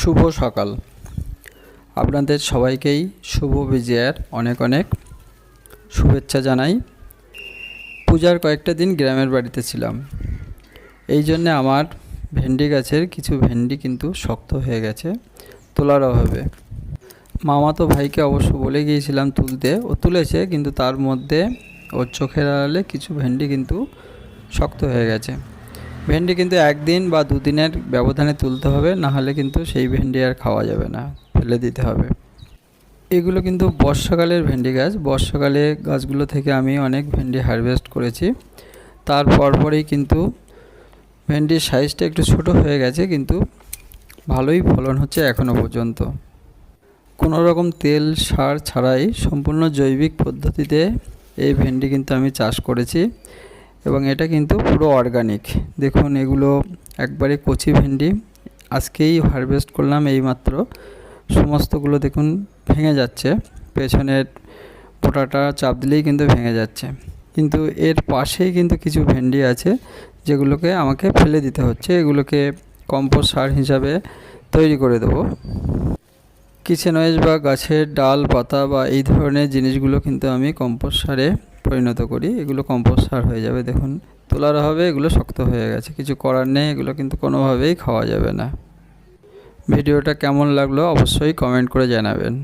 শুভ সকাল। আপনাদের সবাইকেই শুভ বিজয়ার অনেক অনেক শুভেচ্ছা জানাই। পূজার কয়েকটা দিন গ্রামের বাড়িতে ছিলাম। এই জন্যে আমার ভেন্ডি গাছের কিছু ভেন্ডি কিন্তু শক্ত হয়ে গেছে, তোলার অভাবে। মামাতো ভাইকে অবশ্য বলে গিয়েছিলাম তুলতে, ও তুলেছে কিন্তু তার মধ্যে ওর চোখের আড়ালে কিছু ভেন্ডি কিন্তু শক্ত হয়ে গেছে। ভেন্ডি কিন্তু একদিন বা দুদিনের ব্যবধানে তুলতে হবে না হলে কিন্তু সেই ভেন্ডি আর খাওয়া যাবে না, ফেলে দিতে হবে। এগুলো কিন্তু বর্ষাকালের ভেন্ডি গাছ। বর্ষাকালে গাছগুলো থেকে আমি অনেক ভেন্ডি হারভেস্ট করেছি। তার পরপরেই কিন্তু ভেন্ডির সাইজটা একটু ছোট হয়ে গেছে, কিন্তু ভালোই ফলন হচ্ছে এখনও পর্যন্ত। কোনো রকম তেল, সার ছাড়াই সম্পূর্ণ জৈবিক পদ্ধতিতে এই ভেন্ডি কিন্তু আমি চাষ করেছি। এবং এটা কিন্তু পুরো অর্গানিক দেখুন, এগুলো একবারে কচি ভেন্ডি। আজকেই হারভেস্ট করলাম এইমাত্র। সমস্তগুলো দেখুন ভেঙে যাচ্ছে। পেছনের পোটাটা চাপ দিলেই কিন্তু ভেঙে যাচ্ছে। কিন্তু এর পাশেই কিন্তু কিছু ভেন্ডি আছে, যেগুলোকে আমাকে ফেলে দিতে হচ্ছে। এগুলোকে কম্পোস্ট সার হিসাবে তৈরি করে দেবো। কিচেন বা গাছের ডাল, পাতা বা এই ধরনের জিনিসগুলো কিন্তু আমি কম্পোস্ট সারে পরিণত করি, এগুলো কম্পোস্ট সার হয়ে যাবে, দেখুন। তোলার হবে এগুলো শক্ত হয়ে গেছে, কিছু করার নেই, এগুলো কিন্তু কোনোভাবেই খাওয়া যাবে না। ভিডিওটা কেমন লাগল অবশ্যই কমেন্ট করে জানাবেন।